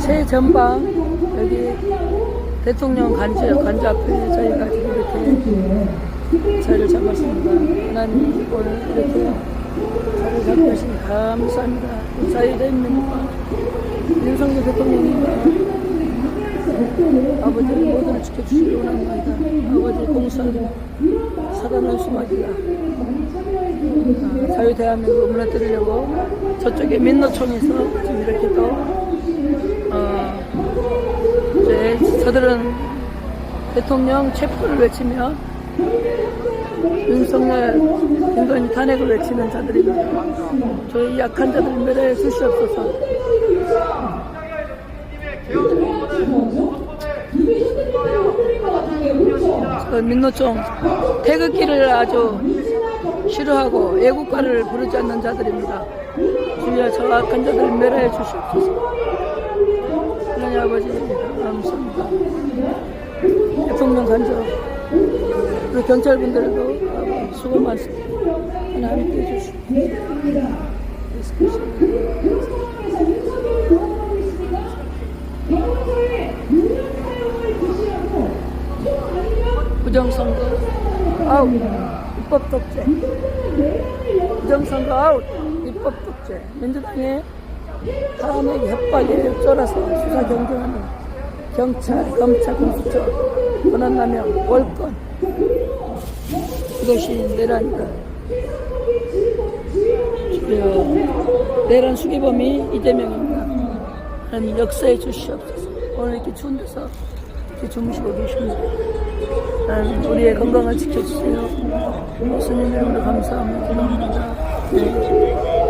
새 전방 여기 대통령 관저 관저 앞에 저희가 지금 이렇게 자리를 잡았습니다. 하나님 오늘 이렇게 자리를 잡으시니 감사합니다. 자유대민과 윤석열 대통령님과 아버지의 모두를 지켜주시기 원합니다. 아버지의 공사를 사단을 수막이다. 아, 자유 대한민국을 무너뜨리려고 저쪽에 민노총에서 지금 이렇게 또 저들은 대통령 체포를 외치며 윤석열 김건희 탄핵을 외치는 자들이다. 저희 약한 자들 멸해 주시옵소서. 저 민노총 태극기를 아주 싫어하고 애국가를 부르지 않는 자들입니다. 주여 저 악한 자들을 멸하여 주시옵소서. 하나님 아버지 감사합니다. 대통령 간접 그리고 경찰분들도 수고 많습니다. 하나님 함께 해주시옵소서. 예수 그리스도. 부정선거 아웃 입법 독재 부정선거 아웃 입법 독재 민주당의 탄핵 협박에 쫄아서 수사 경쟁하는 경찰, 검찰, 공수처 권한남용, 월권 이것이 내란이다 내란 수기범이 이재명입니다 하나님 역사해 주시옵소서 오늘 이렇게 추운 데서 이렇게 주무시고 계십니다 하나님 우리의 건강을 지켜주세요. 예수님 이름으로 감사합니다. 네.